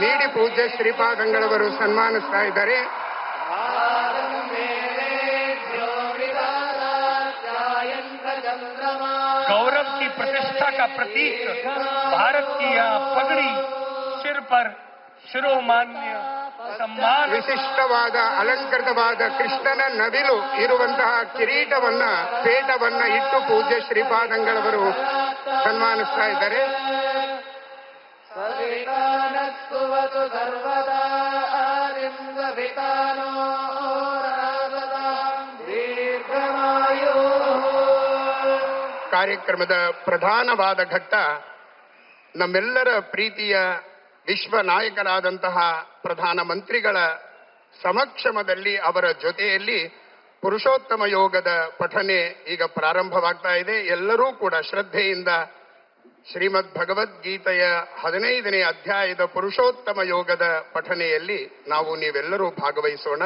ನೀಡಿ ಪೂಜ್ಯ ಶ್ರೀಪಾದಂಗಳವರು ಸನ್ಮಾನಿಸ್ತಾ ಇದ್ದಾರೆ गौरव की प्रतिष्ठा का प्रतीक भारत की यह पगड़ी सिर पर शिरोमान्य सम्मान ವಿಶಿಷ್ಟವಾದ ಅಲಂಕೃತವಾದ ಕೃಷ್ಣನ ನವಿಲು ಇರುವಂತಹ ಕಿರೀಟವನ್ನ ಪೇಟವನ್ನ ಇಟ್ಟು ಪೂಜ್ಯ ಶ್ರೀಪಾದಂಗಳವರು ಸನ್ಮಾನಿಸ್ತಾ ಇದ್ದಾರೆ ಕಾರ್ಯಕ್ರಮದ ಪ್ರಧಾನವಾದ ಘಟ್ಟ ನಮ್ಮೆಲ್ಲರ ಪ್ರೀತಿಯ ವಿಶ್ವ ನಾಯಕರಾದಂತಹ ಪ್ರಧಾನ ಮಂತ್ರಿಗಳ ಸಮಕ್ಷಮದಲ್ಲಿ ಅವರ ಜೊತೆಯಲ್ಲಿ ಪುರುಷೋತ್ತಮ ಯೋಗದ ಪಠನೆ ಈಗ ಪ್ರಾರಂಭವಾಗ್ತಾ ಇದೆ. ಎಲ್ಲರೂ ಕೂಡ ಶ್ರದ್ಧೆಯಿಂದ ಶ್ರೀಮದ್ ಭಗವದ್ಗೀತೆಯ ಹದಿನೈದನೇ ಅಧ್ಯಾಯದ ಪುರುಷೋತ್ತಮ ಯೋಗದ ಪಠನೆಯಲ್ಲಿ ನಾವು ನೀವೆಲ್ಲರೂ ಭಾಗವಹಿಸೋಣ.